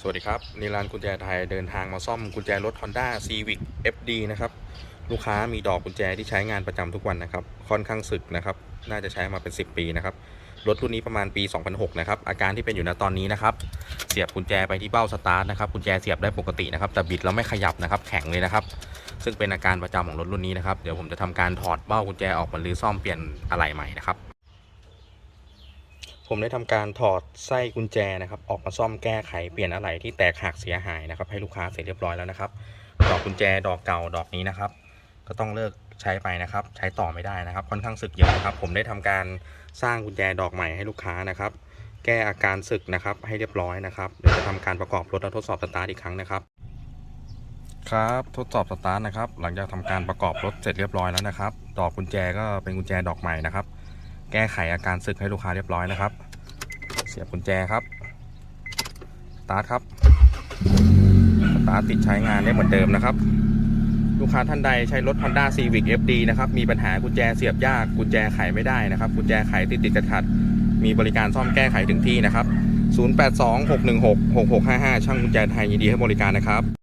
สวัสดีครับนิรันกุญแจไทยเดินทางมาซ่อมกุญแจรถ Honda Civic FD นะครับ ลูกค้ามีดอกกุญแจที่ใช้งานประจำทุกวันนะครับ ค่อนข้างสึกนะครับ น่าจะใช้มาเป็น 10 ปีนะครับ รถรุ่นนี้ประมาณปี 2006 นะครับ อาการที่เป็นอยู่ณตอนนี้นะครับ เสียบกุญแจไปที่เบ้าสตาร์ทนะครับ กุญแจเสียบได้ปกตินะครับ แต่บิดแล้วไม่ขยับนะครับ แข็งเลยนะครับ ซึ่งเป็นอาการประจำของรถรุ่นนี้นะครับ เดี๋ยวผมจะทำการถอดเบ้ากุญแจออกมาหรือซ่อมเปลี่ยนอะไหล่ใหม่นะครับ ผมได้ทำการถอดไส้กุญแจนะครับ ออกมาซ่อมแก้ไขเปลี่ยนอะไหล่ที่แตกหักเสียหายนะครับ ให้ลูกค้าเสร็จเรียบร้อยแล้วนะครับ ดอกกุญแจดอกเก่าดอกนี้นะครับ ก็ต้องเลิกใช้ไปนะครับ ใช้ต่อไม่ได้นะครับ ค่อนข้างสึกเยอะนะครับ ผมได้ทำการสร้างกุญแจดอกใหม่ให้ลูกค้านะครับ แก้อาการสึกนะครับ ให้เรียบร้อยนะครับเดี๋ยวจะทำการประกอบรถและทดสอบสตาร์ทอีกครั้งนะครับ ครับทดสอบสตาร์ทนะครับ หลังจากทำการประกอบรถเสร็จเรียบร้อยแล้วนะครับ ดอกกุญแจก็เป็นกุญแจดอกใหม่นะครับ แก้ไขอาการสึกให้ลูกค้าเรียบร้อยนะครับ เสียบกุญแจครับสตาร์ทครับสตาร์ทติดใช้งานได้เหมือนเดิมนะครับ ลูกค้าท่านใดใช้รถ Honda Civic FD นะครับมีปัญหากุญแจเสียบยากกุญแจไขไม่ได้นะครับกุญแจไขติดติดขัดมีบริการซ่อมแก้ไขถึงที่นะครับ 0826166655 ช่างกุญแจไทยยินดีให้บริการนะครับ